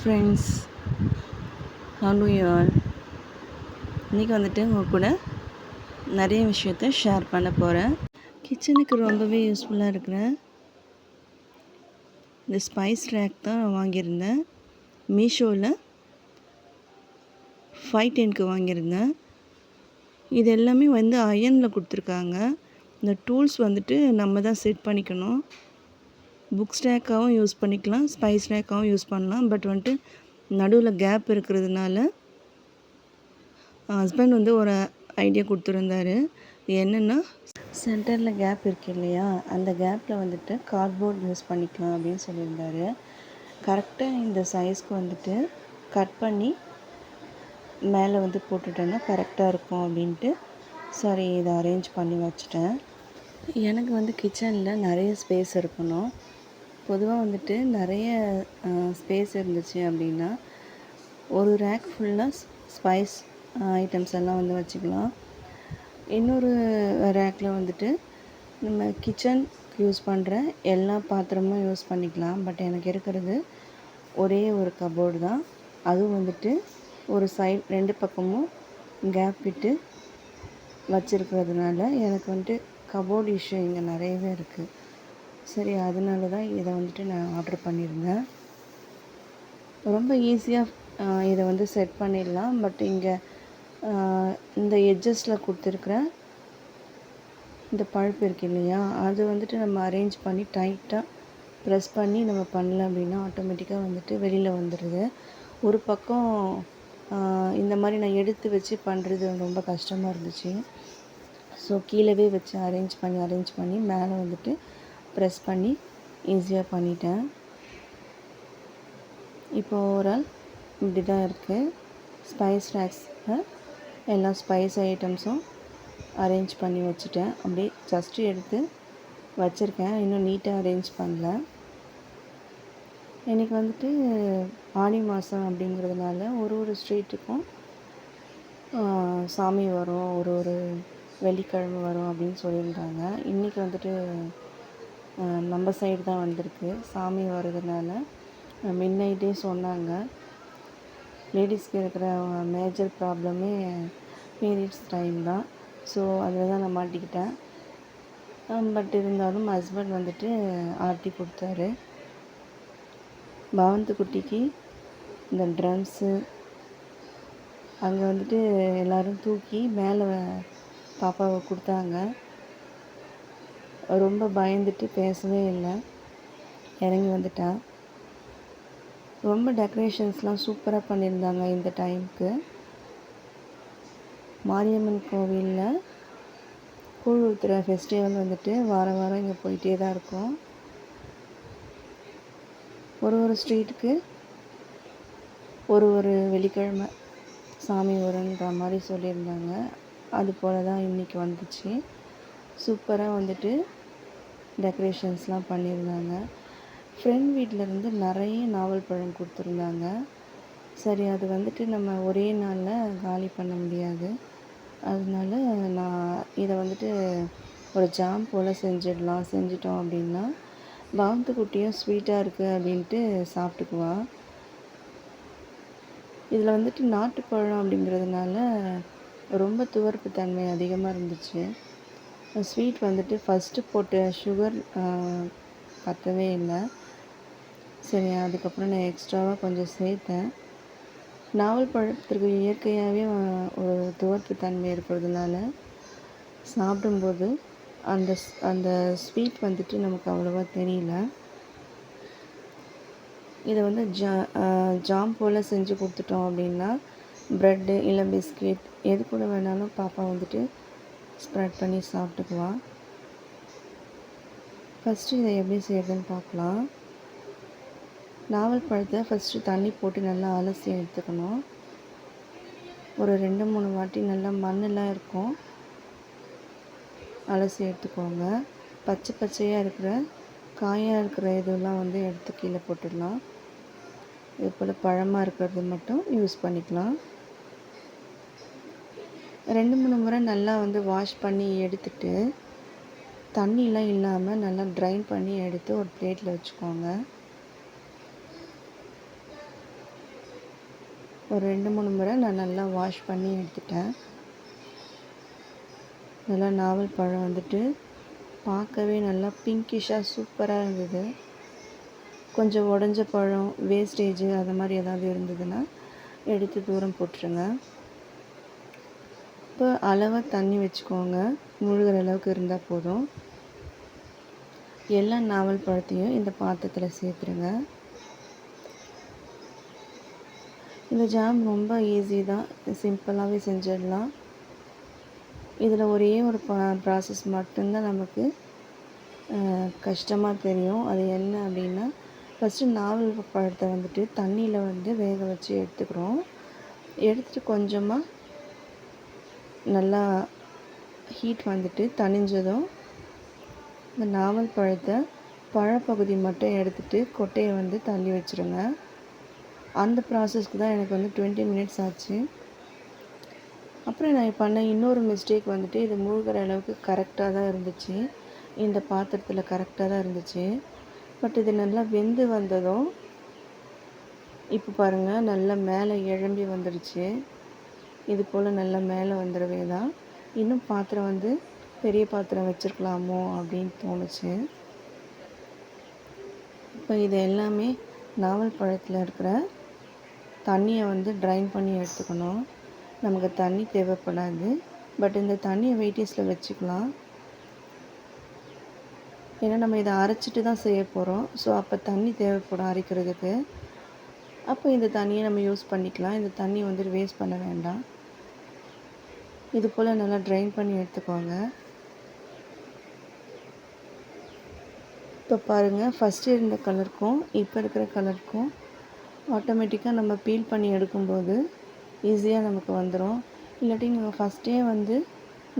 Friends hello யார் இன்றைக்கி வந்துட்டு உங்கள் கூட நிறைய விஷயத்த ஷேர் பண்ண போகிறேன் கிச்சனுக்கு ரொம்பவே யூஸ்ஃபுல்லாக இருக்கிற இந்த ஸ்பைஸ் ரேக் தான் நான் வாங்கியிருந்தேன். மீஷோவில் ஃபைவ் டென்க்கு வாங்கியிருந்தேன். இது எல்லாமே வந்து அயனில் கொடுத்துருக்காங்க. இந்த டூல்ஸ் வந்துட்டு நம்ம தான் செட் பண்ணிக்கணும். புக் ஸ்டேக்காகவும் யூஸ் பண்ணிக்கலாம் ஸ்பைஸ் ஸ்டேக்காகவும் யூஸ் பண்ணலாம். பட் வந்துட்டு நடுவில் கேப் இருக்கிறதுனால ஹஸ்பண்ட் வந்து ஒரு ஐடியா கொடுத்துருந்தாரு. என்னென்னா சென்டரில் கேப் இருக்கு இல்லையா? அந்த கேப்பில் வந்துட்டு கார்ட்போர்ட் யூஸ் பண்ணிக்கலாம் அப்படின்னு சொல்லியிருந்தாரு. கரெக்டாக இந்த சைஸ்க்கு வந்துட்டு கட் பண்ணி மேலே வந்து போட்டுட்டேன்னா கரெக்டாக இருக்கும் அப்படின்ட்டு சரி இதை அரேஞ்ச் பண்ணி வச்சுட்டேன். எனக்கு வந்து கிச்சனில் நிறைய ஸ்பேஸ் இருக்கணும். பொதுவாக வந்துட்டு நிறைய ஸ்பேஸ் இருந்துச்சு அப்படின்னா ஒரு ரேக் ஃபுல்லாக ஸ்பைஸ் ஐட்டம்ஸ் எல்லாம் வந்து வச்சுக்கலாம். இன்னொரு ரேக்கில் வந்துட்டு நம்ம கிச்சன் யூஸ் பண்ணுற எல்லா பாத்திரமும் யூஸ் பண்ணிக்கலாம். பட் எனக்கு இருக்கிறது ஒரே ஒரு கபோர்டு தான். அதுவும் வந்துட்டு ஒரு சைட் ரெண்டு பக்கமும் கேப் விட்டு வச்சுருக்கிறதுனால எனக்கு வந்துட்டு கபோர்டு இஷ்யூ இங்கே நிறையவே இருக்குது சரி அதனால தான் இதை வந்துட்டு நான் ஆர்டர் பண்ணியிருந்தேன். ரொம்ப ஈஸியாக இதை வந்து செட் பண்ணிடலாம். பட் இங்கே இந்த எட்ஜஸில் கொடுத்துருக்குற இந்த பழுப்பு இருக்கு இல்லையா அது வந்துட்டு நம்ம அரேஞ்ச் பண்ணி டைட்டாக ப்ரெஸ் பண்ணி நம்ம பண்ணல அப்படின்னா ஆட்டோமேட்டிக்காக வந்துட்டு வெளியில் வந்துடுது ஒரு பக்கம் இந்த மாதிரி நான் எடுத்து வச்சு பண்ணுறது ரொம்ப கஷ்டமாக இருந்துச்சு. ஸோ கீழவே வச்சு அரேஞ்ச் பண்ணி அரேஞ்ச் பண்ணி மேலே வந்துட்டு ப்ரெஸ் பண்ணி ஈஸியாக பண்ணிட்டேன். இப்போ ஓவரால் இப்படி தான் இருக்குது ஸ்பைஸ் ரேக்ஸில் எல்லா ஸ்பைஸ் ஐட்டம்ஸும் அரேஞ்ச் பண்ணி வச்சுட்டேன். அப்படியே ஜஸ்ட்டு எடுத்து வச்சுருக்கேன். இன்னும் நீட்டாக அரேஞ்ச் பண்ணல. இன்றைக்கி வந்துட்டு ஆடி மாதம் அப்படிங்கிறதுனால ஒரு ஒரு ஸ்ட்ரீட்டுக்கும் சாமி வரும் ஒரு ஒரு வெள்ளிக்கிழமை வரும் அப்படின்னு சொல்லியிருந்தாங்க. இன்றைக்கி வந்துட்டு நம்ம சைடு தான் வந்திருக்கு. சாமி வர்றதுனால மின்னைட்டே சொன்னாங்க. லேடிஸ்க்கு இருக்கிற மேஜர் ப்ராப்ளமே பீரியட்ஸ் டைம் தான். ஸோ அதில் தான் நான் மாட்டிக்கிட்டேன். பட் இருந்தாலும் ஹஸ்பண்ட் வந்துட்டு ஆர்டி கொடுத்தாரு. பவந்த் குட்டிக்கு இந்த ட்ரம்ஸு அங்கே வந்துட்டு எல்லோரும் தூக்கி மேலே பாப்பாவை கொடுத்தாங்க. ரொம்ப பயந்துட்டு பேசவே இல்லை. இறங்கி வந்துட்டா. ரொம்ப டெக்கரேஷன்ஸ்லாம் சூப்பராக பண்ணியிருந்தாங்க இந்த டைமுக்கு மாரியம்மன் கோவிலில் கூழ் ஊற்றுற ஃபெஸ்டிவல் வந்துட்டு வாரம் வாரம் இங்கே போயிட்டே தான் இருக்கும். ஒரு ஒரு ஸ்ட்ரீட்டுக்கு ஒரு ஒரு வெள்ளிக்கிழமை சாமி வரும்ன்ற மாதிரி சொல்லியிருந்தாங்க. அது போல் தான் இன்றைக்கி வந்துச்சு. சூப்பராக வந்துட்டு டெக்கரேஷன்ஸ்லாம் பண்ணியிருந்தாங்க. ஃப்ரெண்ட் வீட்டிலேருந்து நிறைய நாவல் பழம் கொடுத்துருந்தாங்க. சரி அது வந்துட்டு நம்ம ஒரே நாளில் காலி பண்ண முடியாது. அதனால நான் இதை வந்துட்டு ஒரு ஜாம் போல் செஞ்சிடலாம் செஞ்சிட்டோம் அப்படின்னா பாவத்து குட்டியும் ஸ்வீட்டாக இருக்குது அப்படின்ட்டு சாப்பிட்டுக்குவா. இதில் வந்துட்டு நாட்டுப்பழம் அப்படிங்கிறதுனால ரொம்ப துவர்ப்பு தன்மை அதிகமாக இருந்துச்சு. ஸ்வீட் வந்துட்டு ஃபஸ்ட்டு போட்ட சுகர் பற்றவே இல்லை. சரி அதுக்கப்புறம் நான் எக்ஸ்ட்ராவாக கொஞ்சம் சேர்த்தேன். நாவல் பழத்திற்கு இயற்கையாகவே ஒரு துவர்ப்பு தன்மை இருக்கிறதுனால சாப்பிடும்போது அந்த அந்த ஸ்வீட் வந்துட்டு நமக்கு அவ்வளோவா தெரியல. இதை வந்து ஜா ஜாம் போல் செஞ்சு கொடுத்துட்டோம் அப்படின்னா ப்ரெட்டு இல்லை பிஸ்கெட் எது கூட வேணாலும் பாப்பா வந்துட்டு ஸ்ப்ரெட் பண்ணி சாப்பிட்டுக்குவா ஃபஸ்ட்டு இதை எப்படி செய்யறதுன்னு பார்க்கலாம். நாவல் பழத்தை ஃபஸ்ட்டு தண்ணி போட்டு நல்லா அலசி எடுத்துக்கணும். ஒரு ரெண்டு மூணு வாட்டி நல்லா மண்ணெல்லாம் இருக்கும். அலசி எடுத்துக்கோங்க. பச்சை பச்சையாக இருக்கிற காயாக இருக்கிற இதெல்லாம் வந்து எடுத்து கீழே போட்டுடலாம். இது போல் பழமாக இருக்கிறது மட்டும் யூஸ் பண்ணிக்கலாம். ரெண்டு மூணு முறை நல்லா வந்து வாஷ் பண்ணி எடுத்துட்டு தண்ணிலாம் இல்லாமல் நல்லா ட்ரைன் பண்ணி எடுத்து ஒரு பிளேட்டில் வச்சுக்கோங்க. ஒரு ரெண்டு மூணு முறை நான் நல்லா வாஷ் பண்ணி எடுத்துட்டேன். நல்லா நாவல் பழம் வந்துட்டு பார்க்கவே நல்லா பிங்கிஷாக சூப்பராக இருந்தது. கொஞ்சம் உடஞ்ச பழம் வேஸ்டேஜ் அது மாதிரி ஏதாவது இருந்ததுன்னா எடுத்து தூரம் போட்டுருங்க. இப்போ அளவாக தண்ணி வச்சுக்கோங்க. முழுகிற அளவுக்கு இருந்தால் போதும். எல்லா நாவல் பழத்தையும் இந்த பாத்திரத்தில் சேர்த்துருங்க. இந்த ஜாம் ரொம்ப ஈஸி தான். சிம்பிளாகவே செஞ்சிடலாம். இதில் ஒரே ஒரு ப்ராசஸ் மட்டும்தான் நமக்கு கஷ்டமாக தெரியும். அது என்ன அப்படின்னா ஃபஸ்ட்டு நாவல் பழத்தை வந்துட்டு தண்ணியில் வந்து வேக வச்சு எடுத்துக்கிறோம். எடுத்துகிட்டு கொஞ்சமாக நல்லா ஹீட் வந்துட்டு தணிஞ்சதும் இந்த நாவல் பழத்தை பழப்பகுதி மட்டும் எடுத்துகிட்டு கொட்டையை வந்து தள்ளி வச்சுருங்க. அந்த ப்ராசஸ்க்கு தான் எனக்கு வந்து டுவெண்ட்டி மினிட்ஸ் ஆச்சு. அப்புறம் நான் பண்ண இன்னொரு மிஸ்டேக் வந்துட்டு இது மூழ்கிற அளவுக்கு கரெக்டாக தான் இருந்துச்சு. இந்த பாத்திரத்தில் கரெக்டாக தான் இருந்துச்சு. பட் இது நல்லா வெந்து வந்ததும் இப்போ பாருங்கள் நல்லா மேலே எழும்பி வந்துடுச்சு இது போல் நல்லா மேலே வந்துடவே தான். இன்னும் பாத்திரம் வந்து பெரிய பாத்திரம் வச்சுருக்கலாமோ அப்படின்னு தோணுச்சு. இப்போ இது எல்லாமே நாவல் பழத்தில் இருக்கிற தண்ணியை வந்து ட்ரைன் பண்ணி எடுத்துக்கணும். நமக்கு தண்ணி தேவைப்படாது. பட் இந்த தண்ணியை வெயிட்டேஸில் வச்சுக்கலாம். ஏன்னா நம்ம இதை அரைச்சிட்டு தான் செய்ய போகிறோம் ஸோ அப்போ தண்ணி தேவைப்படும் அரைக்கிறதுக்கு. அப்போ இந்த தண்ணியை நம்ம யூஸ் பண்ணிக்கலாம். இந்த தண்ணி வந்துட்டு வேஸ்ட் பண்ண வேண்டாம். இது போல் நல்லா ட்ரைன் பண்ணி எடுத்துக்கோங்க. இப்போ பாருங்கள் ஃபஸ்ட்டு இருந்த கலருக்கும் இப்போ இருக்கிற கலருக்கும் ஆட்டோமேட்டிக்காக நம்ம பீல் பண்ணி எடுக்கும்போது ஈஸியாக நமக்கு வந்துடும் இல்லாட்டி நீங்கள் ஃபஸ்ட்டே வந்து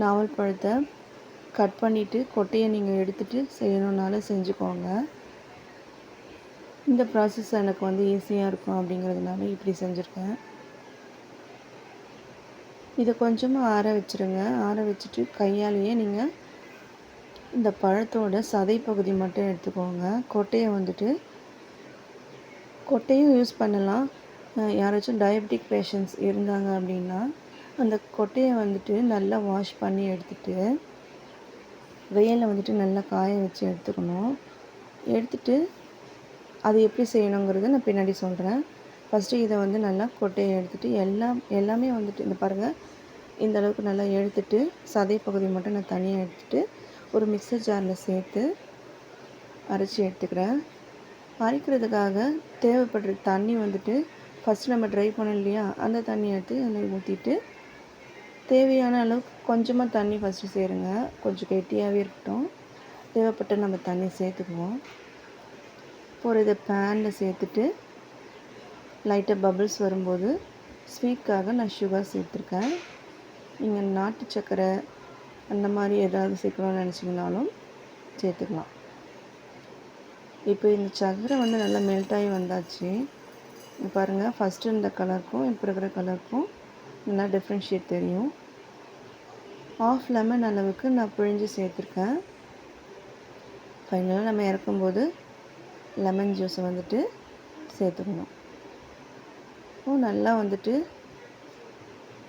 நாவல் பழத்தை கட் பண்ணிவிட்டு கொட்டையை நீங்கள் எடுத்துகிட்டு செய்யணுன்னாலும் செஞ்சுக்கோங்க. இந்த ப்ராசஸ் எனக்கு வந்து ஈஸியாக இருக்கும் அப்படிங்கிறதுனால இப்படி செஞ்சுருக்கேன். இதை கொஞ்சமாக ஆற வச்சுருங்க. ஆற வச்சுட்டு கையாலேயே நீங்கள் இந்த பழத்தோட சதை பகுதி மட்டும் எடுத்துக்கோங்க. கொட்டையை வந்துட்டு கொட்டையும் யூஸ் பண்ணலாம். யாராச்சும் டயபெட்டிக் பேஷண்ட்ஸ் இருந்தாங்க அப்படின்னா அந்த கொட்டையை வந்துட்டு நல்லா வாஷ் பண்ணி எடுத்துகிட்டு வெயிலில் வந்துட்டு நல்லா காய வச்சு எடுத்துக்கணும். எடுத்துட்டு அது எப்படி செய்யணுங்கிறத நான் பின்னாடி சொல்கிறேன் ஃபஸ்ட்டு இதை வந்து நல்லா கொட்டையை எடுத்துகிட்டு எல்லாம் எல்லாமே வந்துட்டு இந்த பாருங்கள் இந்த அளவுக்கு நல்லா எடுத்துட்டு சதை பகுதி மட்டும் நான் தனியாக எடுத்துகிட்டு ஒரு மிக்சர் ஜாரில் சேர்த்து அரைச்சி எடுத்துக்கிறேன். அரைக்கிறதுக்காக தேவைப்படுற தண்ணி வந்துட்டு ஃபஸ்ட் நம்ம ட்ரை பண்ணோம் இல்லையா அந்த தண்ணியை எடுத்து அதில் ஊற்றிட்டு தேவையான அளவுக்கு கொஞ்சமாக தண்ணி ஃபஸ்ட்டு சேருங்க. கொஞ்சம் கெட்டியாகவே இருக்கட்டும். தேவைப்பட்ட நம்ம தண்ணி சேர்த்துக்குவோம். ஒரு இதை பேனில் சேர்த்துட்டு லைட்டாக பபிள்ஸ் வரும்போது ஸ்வீட்காக நான் சுகர் சேர்த்துருக்கேன். நீங்கள் நாட்டு சர்க்கரை அந்த மாதிரி ஏதாவது சேர்க்கணும்னு நினச்சிங்கனாலும் சேர்த்துக்கலாம். இப்போ இந்த சக்கரை வந்து நல்லா மெல்ட் ஆகி வந்தாச்சு. பாருங்கள் ஃபஸ்ட்டு இந்த கலருக்கும் இப்போ இருக்கிற கலருக்கும் நல்லா டிஃப்ரென்ஷியேட் தெரியும். ஆஃப் லெமன் அளவுக்கு நான் பிழிஞ்சு சேர்த்துருக்கேன். ஃபைனலாக நம்ம இறக்கும்போது லெமன் ஜூஸை வந்துட்டு சேர்த்துக்கணும். நல்லா வந்துட்டு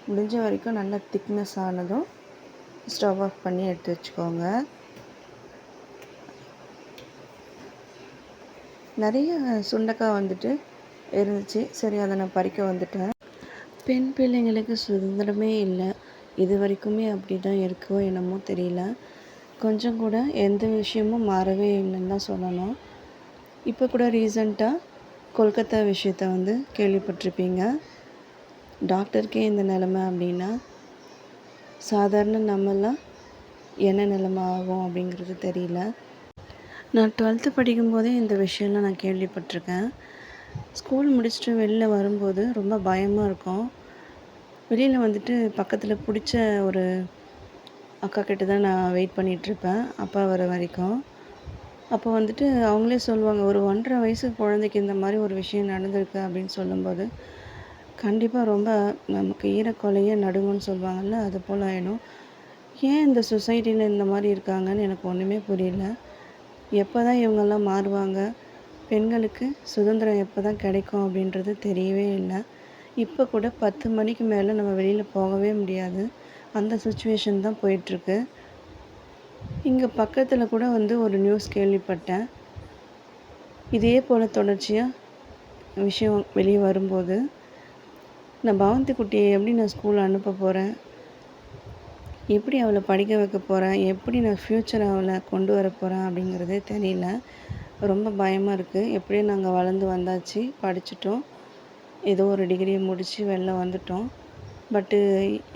முடிஞ்ச வரைக்கும் நல்லா திக்னஸ் ஆனதும் ஸ்டவ் ஆஃப் பண்ணி எடுத்து வச்சுக்கோங்க. நிறைய சுண்டக்காய் வந்துட்டு இருந்துச்சு. சரி அதை நான் பறிக்க வந்துட்டேன். பெண் பிள்ளைங்களுக்கு சுதந்திரமே இல்லை. இது வரைக்குமே அப்படி தான் இருக்கோ என்னமோ தெரியல. கொஞ்சம் கூட எந்த விஷயமும் மாறவே இல்லைன்னு தான் சொல்லணும். இப்போ கூட ரீசண்டாக கொல்கத்தா விஷயத்த வந்து கேள்விப்பட்டிருப்பீங்க. டாக்டருக்கே இந்த நிலமை அப்படின்னா சாதாரண நம்மெல்லாம் என்ன நிலமை ஆகும் அப்படிங்கிறது தெரியல. நான் டுவெல்த்து படிக்கும்போதே இந்த விஷயம்லாம் நான் கேள்விப்பட்டிருக்கேன். ஸ்கூல் முடிச்சுட்டு வெளில வரும்போது ரொம்ப பயமாக இருக்கும். வெளியில் வந்துட்டு பக்கத்தில் பிடிச்ச ஒரு அக்கா கிட்ட தான் நான் வெயிட் பண்ணிகிட்ருப்பேன் அப்பா வர வரைக்கும். அப்போ வந்துட்டு அவங்களே சொல்லுவாங்க ஒரு ஒன்றரை வயசு குழந்தைக்கு இந்த மாதிரி ஒரு விஷயம் நடந்திருக்கு அப்படின்னு சொல்லும்போது கண்டிப்பாக ரொம்ப நமக்கு ஈரக்கொலையே நடுங்கன்னு சொல்லுவாங்கள்ல அது போல் ஆகிடும் ஏன் இந்த சொசைட்டியில் இந்த மாதிரி இருக்காங்கன்னு எனக்கு ஒன்றுமே புரியல. எப்போ தான் இவங்கெல்லாம் மாறுவாங்க? பெண்களுக்கு சுதந்திரம் எப்போ தான் கிடைக்கும் அப்படின்றது தெரியவே இல்லை. இப்போ கூட பத்து மணிக்கு மேலே நம்ம வெளியில் போகவே முடியாது. அந்த சுச்சுவேஷன் தான் போயிட்டுருக்கு. இங்கே பக்கத்தில் கூட வந்து ஒரு நியூஸ் கேள்விப்பட்டேன். இதே போல் தொடர்ச்சியாக விஷயம் வெளியே வரும்போது நான் பவந்தி குட்டியை எப்படி நான் ஸ்கூல் அனுப்ப போகிறேன் எப்படி அவளை படிக்க வைக்க போகிறேன் எப்படி நான் ஃப்யூச்சர் அவளை கொண்டு வர போகிறேன் அப்படிங்கிறதே தெரியல. ரொம்ப பயமாக இருக்குது எப்படியும் நாங்கள் வளர்ந்து வந்தாச்சு. படிச்சிட்டோம். ஏதோ ஒரு டிகிரியை முடித்து வெளில வந்துட்டோம். பட்டு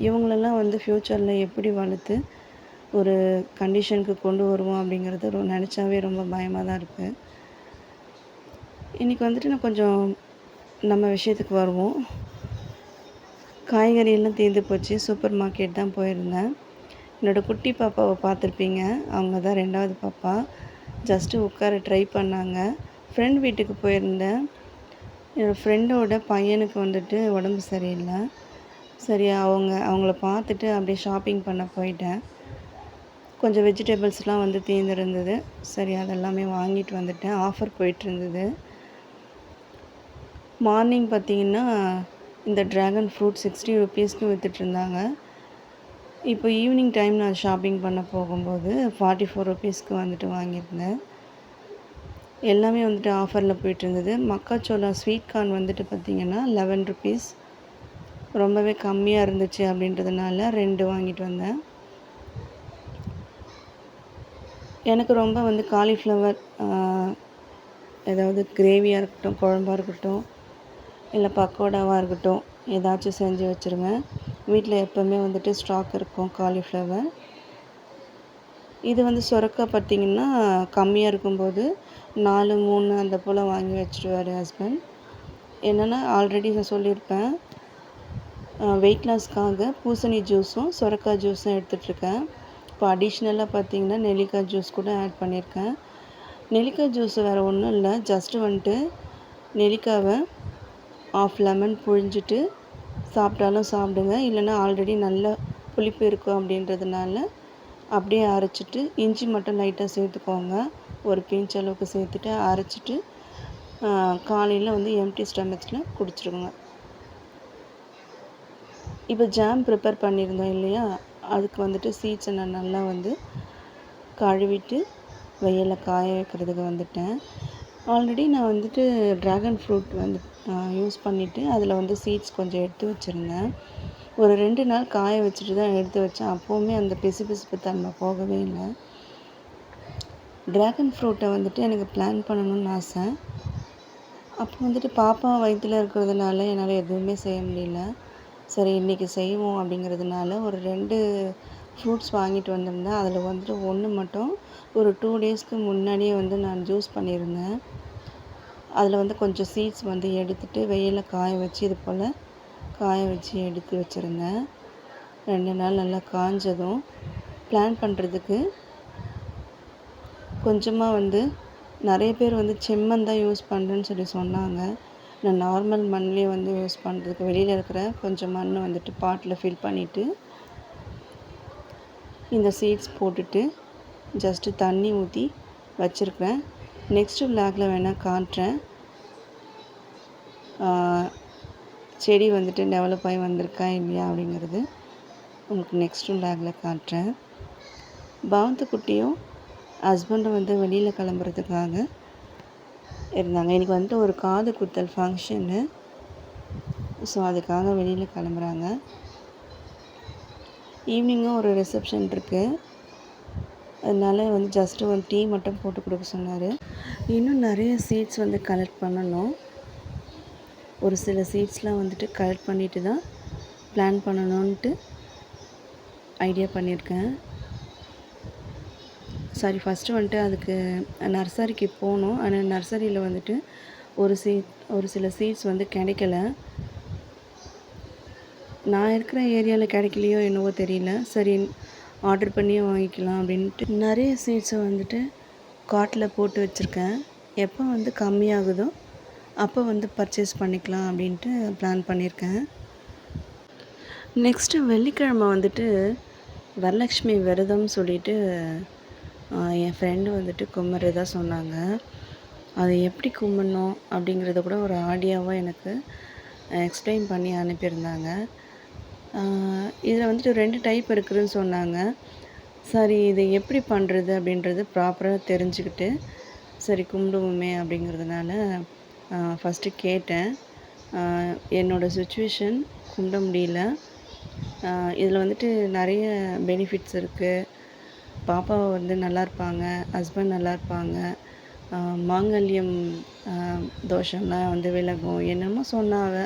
இவங்களெல்லாம் வந்து ஃப்யூச்சரில் எப்படி வளர்த்து ஒரு கண்டிஷனுக்கு கொண்டு வருவோம் அப்படிங்கிறது ரொ நினச்சாவே ரொம்ப பயமாக தான் இருக்குது இன்றைக்கி வந்துட்டு நான் கொஞ்சம் நம்ம விஷயத்துக்கு வருவோம். காய்கறி எல்லாம் தீர்ந்து போச்சு. சூப்பர் மார்க்கெட் தான் போயிருந்தேன். என்னோடய குட்டி பாப்பாவை பார்த்துருப்பீங்க. அவங்க தான் ரெண்டாவது பாப்பா. ஜஸ்ட்டு உட்கார ட்ரை பண்ணாங்க. ஃப்ரெண்ட் வீட்டுக்கு போயிருந்தேன். என்னோடய ஃப்ரெண்டோட பையனுக்கு வந்துட்டு உடம்பு சரியில்லை. சரி அவங்க அவங்கள பார்த்துட்டு அப்படியே ஷாப்பிங் பண்ண போயிட்டேன். கொஞ்சம் வெஜிடபிள்ஸ்லாம் வந்து தீர்ந்துருந்தது சரி அதெல்லாமே வாங்கிட்டு வந்துட்டேன். ஆஃபர் போயிட்டுருந்தது மார்னிங் பார்த்தீங்கன்னா இந்த ட்ராகன் ஃப்ரூட் சிக்ஸ்டி ருபீஸ்க்கு விற்றுட்ருந்தாங்க இப்போ ஈவினிங் டைம் நான் ஷாப்பிங் பண்ண போகும்போது ஃபார்ட்டி ஃபோர் ருபீஸ்க்கு வந்துட்டு வாங்கியிருந்தேன். எல்லாமே வந்துட்டு ஆஃபரில் போயிட்டுருந்தது. மக்காச்சோளம் ஸ்வீட் கார்ன் வந்துட்டு பார்த்திங்கன்னா லெவன் ருபீஸ் ரொம்பவே கம்மியாக இருந்துச்சு அப்படின்றதுனால ரெண்டு வாங்கிட்டு வந்தேன். எனக்கு ரொம்ப வந்து காலிஃப்ளவர் ஏதாவது கிரேவியாக இருக்கட்டும் குழம்பாக இருக்கட்டும் இல்லை பக்கோடாவாக இருக்கட்டும் ஏதாச்சும் செஞ்சு வச்சுருங்க. வீட்டில் எப்போவுமே வந்துட்டு ஸ்டாக் இருக்கும் காலிஃப்ளவர். இது வந்து சுரக்கா பார்த்திங்கன்னா கம்மியாக இருக்கும்போது நாலு மூணு அந்த போல் வாங்கி வச்சுருவார் ஹஸ்பண்ட் என்னென்னா ஆல்ரெடி நான் சொல்லியிருப்பேன் வெயிட் லாஸ்க்காக பூசணி ஜூஸும் சுரக்காய் ஜூஸும் எடுத்துகிட்ருக்கேன். இப்போ அடிஷ்னலாக பார்த்தீங்கன்னா நெல்லிக்காய் ஜூஸ் கூட ஆட் பண்ணியிருக்கேன். நெல்லிக்காய் ஜூஸ் வேறு ஒன்றும் இல்லை ஜஸ்ட்டு வந்துட்டு நெல்லிக்காவை ஆஃப் லெமன் புழிஞ்சிட்டு சாப்பிட்டாலும் சாப்பிடுங்க. இல்லைன்னா ஆல்ரெடி நல்லா புளிப்பு இருக்கும் அப்படின்றதுனால அப்படியே அரைச்சிட்டு இஞ்சி மட்டும் லைட்டாக சேர்த்துக்கோங்க. ஒரு பிஞ்ச் அளவுக்கு சேர்த்துட்டு அரைச்சிட்டு காலையில் வந்து எம்டி ஸ்டமக்ஸில் குடிச்சிருங்க. இப்போ ஜாம் ப்ரிப்பேர் பண்ணியிருந்தோம் இல்லையா? அதுக்கு வந்துட்டு சீட்ஸை நான் நல்லா வந்து கழுவிட்டு வெயிலில் காய வைக்கிறதுக்கு வந்துட்டேன். ஆல்ரெடி நான் வந்துட்டு ட்ராகன் ஃப்ரூட் வந்து யூஸ் பண்ணிவிட்டு அதில் வந்து சீட்ஸ் கொஞ்சம் எடுத்து வச்சுருந்தேன். ஒரு ரெண்டு நாள் காய வச்சுட்டு தான் எடுத்து வச்சேன். அப்போவுமே அந்த பிசுபிசுப்பு தன்மை போகவே இல்லை. ட்ராகன் ஃப்ரூட்டை வந்துட்டு எனக்கு பிளான் பண்ணணும்னு ஆசை. அப்போ வந்துட்டு பாப்பா வயிற்றில் இருக்கிறதுனால என்னால் எதுவுமே செய்ய முடியல. சரி இன்றைக்கி செய்வோம் அப்படிங்கிறதுனால ஒரு ரெண்டு ஃப்ரூட்ஸ் வாங்கிட்டு வந்திருந்தேன் அதில் வந்துட்டு ஒன்று மட்டும் ஒரு டூ டேஸ்க்கு முன்னாடியே வந்து நான் ஜூஸ் பண்ணியிருந்தேன். அதில் வந்து கொஞ்சம் சீட்ஸ் வந்து எடுத்துகிட்டு வெயிலில் காய வச்சு இது போல் காய வச்சு எடுத்து வச்சுருந்தேன். ரெண்டு நாள் நல்லா காஞ்சதும் பிளான் பண்ணுறதுக்கு கொஞ்சமாக வந்து நிறைய பேர் வந்து செம்மண் தான் யூஸ் பண்ணுறேன்னு சொல்லி சொன்னாங்க. நான் நார்மல் மண்ணிலே வந்து யூஸ் பண்ணுறதுக்கு வெளியில் இருக்கிற கொஞ்சம் மண் வந்துட்டு பாட்டில் ஃபில் பண்ணிவிட்டு இந்த சீட்ஸ் போட்டுட்டு ஜஸ்ட்டு தண்ணி ஊற்றி வச்சுருக்கேன் நெக்ஸ்ட்டு விளாகில் வேணால் காட்டுறேன். செடி வந்துட்டு டெவலப் ஆகி வந்திருக்கா இல்லையா அப்படிங்கிறது உங்களுக்கு நெக்ஸ்ட் விளாகில் காட்டுறேன். பாவத்துக்குட்டியும் குட்டியும் ஹஸ்பண்டும் வந்து வெளியில் கிளம்புறதுக்காக இருந்தாங்க. இன்றைக்கி வந்துட்டு ஒரு காது குத்தல் ஃபங்க்ஷனு ஸோ அதுக்காக வெளியில் கிளம்புறாங்க. ஈவினிங்கும் ஒரு ரிசப்ஷன் இருக்குது அதனால் வந்து ஜஸ்ட்டு ஒரு டீ மட்டும் போட்டு கொடுக்க சொன்னார். இன்னும் நிறைய சீட்ஸ் வந்து கலெக்ட் பண்ணணும். ஒரு சில சீட்ஸ்லாம் வந்துட்டு கலெக்ட் பண்ணிட்டு தான் பிளான் பண்ணணுன்ட்டு ஐடியா பண்ணியிருக்கேன் சாரி ஃபஸ்ட்டு வந்துட்டு அதுக்கு நர்சரிக்கு போனோம் ஆனால் நர்சரியில் வந்துட்டு ஒரு சீட் ஒரு சில சீட்ஸ் வந்து கிடைக்கல. நான் இருக்கிற ஏரியாவில் கிடைக்கலையோ என்னவோ தெரியல. சரி ஆர்டர் பண்ணியே வாங்கிக்கலாம் அப்படின்ட்டு நிறைய சீட்ஸை வந்துட்டு காட்டில் போட்டு வச்சுருக்கேன். எப்போ வந்து கம்மியாகுதோ அப்போ வந்து பர்ச்சேஸ் பண்ணிக்கலாம் அப்படின்ட்டு பிளான் பண்ணியிருக்கேன் நெக்ஸ்ட்டு வெள்ளிக்கிழமை வந்துட்டு வரலக்ஷ்மி விரதம்னு சொல்லிட்டு என் ஃப்ரெண்டு வந்துட்டு கும்பிட்றதா சொன்னாங்க. அதை எப்படி கும்பிட்ணும் அப்படிங்கிறத கூட ஒரு ஆடியோவாக எனக்கு எக்ஸ்பிளைன் பண்ணி அனுப்பியிருந்தாங்க. இதில் வந்துட்டு ரெண்டு டைப் இருக்குதுன்னு சொன்னாங்க. சரி இதை எப்படி பண்ணுறது அப்படின்றது ப்ராப்பராக தெரிஞ்சுக்கிட்டு சரி கும்பிடுவோமே அப்படிங்கிறதுனால ஃபஸ்ட்டு கேட்டேன். என்னோடய சுச்சுவேஷன் கும்பிட முடியல. இதில் வந்துட்டு நிறைய பெனிஃபிட்ஸ் இருக்குது பாப்பா வந்து நல்லா இருப்பாங்க ஹஸ்பண்ட் நல்லா இருப்பாங்க. மாங்கல்யம் தோஷம்லாம் வந்து விலகும். என்னமோ சொன்னாங்க.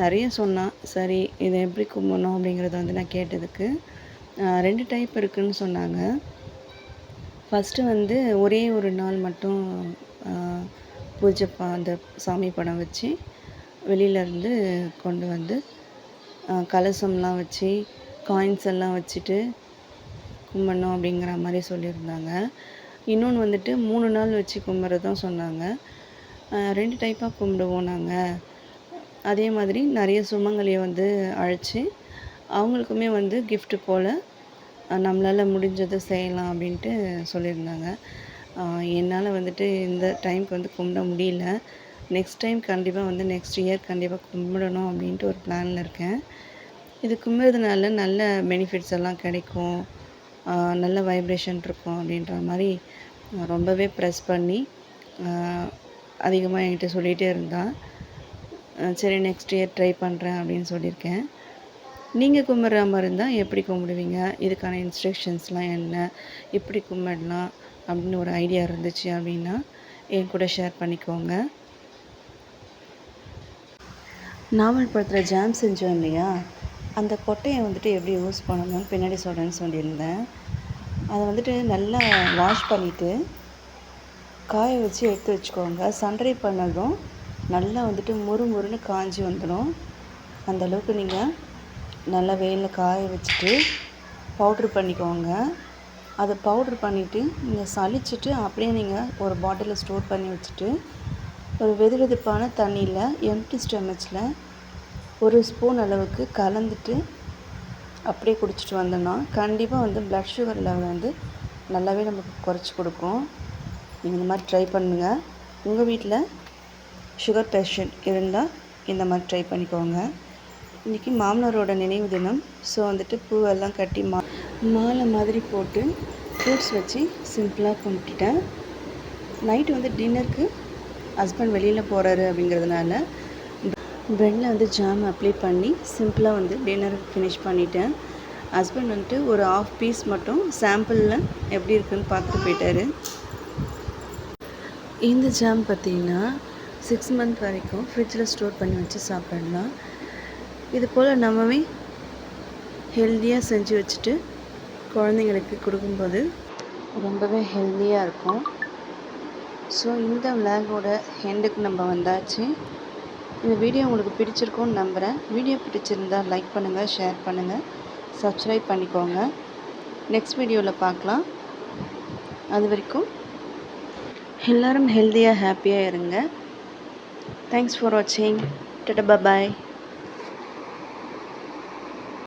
நிறைய சொன்னான் சரி இதை எப்படி கும்பிடணும்? அப்படிங்கிறத வந்து நான் கேட்டதுக்கு ரெண்டு டைப் இருக்குதுன்னு சொன்னாங்க. ஃபஸ்ட்டு வந்து ஒரே ஒரு நாள் மட்டும் பூஜை பா அந்த சாமி படம் வச்சு வெளியிலேருந்து கொண்டு வந்து கலசம்லாம் வச்சு காயின்ஸ் எல்லாம் வச்சுட்டு கும்பிட்ணும் அப்படிங்கிற மாதிரி சொல்லியிருந்தாங்க. இன்னொன்று வந்துட்டு மூணு நாள் வச்சு கும்பிட்றதும் சொன்னாங்க. ரெண்டு டைப்பாக கும்பிடுவோம் நாங்கள் அதே மாதிரி நிறைய சுமங்கலியை வந்து அழைச்சி அவங்களுக்குமே வந்து கிஃப்ட்டு போல் நம்மளால் முடிஞ்சதை செய்யலாம் அப்படின்ட்டு சொல்லியிருந்தாங்க. என்னால் வந்துட்டு இந்த டைமுக்கு வந்து கும்பிட முடியல. நெக்ஸ்ட் டைம் கண்டிப்பாக வந்து நெக்ஸ்ட் இயர் கண்டிப்பாக கும்பிடணும் அப்படின்ட்டு ஒரு பிளானில் இருக்கேன். இது கும்பிட்றதுனால நல்ல பெனிஃபிட்ஸ் எல்லாம் கிடைக்கும். நல்ல வைப்ரேஷன் இருக்கும் அப்படின்ற மாதிரி ரொம்பவே ப்ரெஸ் பண்ணி அதிகமாக என்கிட்ட சொல்லிகிட்டே இருந்தாள் சரி நெக்ஸ்ட் இயர் ட்ரை பண்ணுறேன் அப்படின்னு சொல்லியிருக்கேன். நீங்கள் கும்பிட்ற மாதிரி இருந்தால் எப்படி கும்பிடுவீங்க? இதுக்கான இன்ஸ்ட்ரக்ஷன்ஸ்லாம் என்ன? எப்படி கும்பிடலாம்? அப்படின்னு ஒரு ஐடியா இருந்துச்சு அப்படின்னா என் கூட ஷேர் பண்ணிக்கோங்க. நாவல் படத்தில் ஜாம் செஞ்சோம் இல்லையா? அந்த கொட்டையை வந்துட்டு எப்படி யூஸ் பண்ணணும்னு பின்னாடி சொல்கிறேன்னு சொல்லியிருந்தேன். அதை வந்துட்டு நல்லா வாஷ் பண்ணிவிட்டு காய வச்சு எடுத்து வச்சுக்கோங்க. சன்ரை பண்ணதும் நல்லா வந்துட்டு முறு முறுன்னு காஞ்சி வந்துடும் அந்தளவுக்கு நீங்கள் நல்லா வெயிலில் காய வச்சுட்டு பவுட்ரு பண்ணிக்கோங்க. அதை பவுட்ரு பண்ணிவிட்டு நீங்கள் சளிச்சிட்டு அப்படியே நீங்கள் ஒரு பாட்டிலில் ஸ்டோர் பண்ணி வச்சுட்டு ஒரு வெது வெதுப்பான தண்ணியில் எம்டி ஸ்டெமச்சில் ஒரு ஸ்பூன் அளவுக்கு கலந்துட்டு அப்படியே குடிச்சிட்டு வந்தோன்னா கண்டிப்பாக வந்து ப்ளட் சுகர் லெவல் வந்து நல்லாவே நமக்கு குறைச்சி கொடுக்கும். நீங்கள் இந்த மாதிரி ட்ரை பண்ணுங்கள் உங்கள் வீட்டில் சுகர் பேஷண்ட் இருந்தால் இந்த மாதிரி ட்ரை பண்ணிக்கோங்க. இன்றைக்கி மாமனாரோட நினைவு தினம். ஸோ வந்துட்டு பூவெல்லாம் கட்டி மா மாலை மாதிரி போட்டு ஃப்ரூட்ஸ் வச்சு சிம்பிளாக கும்பிட்டுட்டேன். நைட்டு வந்து டின்னருக்கு ஹஸ்பண்ட் வெளியில் போகிறாரு அப்படிங்கிறதுனால ப்ரெட்டில் வந்து ஜாம் அப்ளை பண்ணி சிம்பிளாக வந்து டின்னர் ஃபினிஷ் பண்ணிட்டேன். ஹஸ்பண்ட் வந்துட்டு ஒரு ஆஃப் பீஸ் மட்டும் சாம்பிளில் எப்படி இருக்குன்னு பார்த்துட்டு போயிட்டாரு. இந்த ஜாம் பார்த்திங்கன்னா சிக்ஸ் மந்த் வரைக்கும் ஃப்ரிட்ஜில் ஸ்டோர் பண்ணி வச்சு சாப்பிடலாம். இது போல் நம்மவே ஹெல்த்தியாக செஞ்சு வச்சுட்டு குழந்தைங்களுக்கு கொடுக்கும்போது ரொம்பவே ஹெல்த்தியாக இருக்கும். ஸோ இந்த விளாகோட ஹெண்டுக்கு நம்ம வந்தாச்சு. இந்த வீடியோ உங்களுக்கு பிடிச்சிருக்கும்னு நம்புகிறேன் வீடியோ பிடிச்சிருந்தால் லைக் பண்ணுங்கள் ஷேர் பண்ணுங்கள் சப்ஸ்கிரைப் பண்ணிக்கோங்க. நெக்ஸ்ட் வீடியோவில் பார்க்கலாம். அது வரைக்கும் எல்லோரும் ஹெல்த்தியாக ஹாப்பியாக இருங்க. Thanks for watching. Tada bye bye.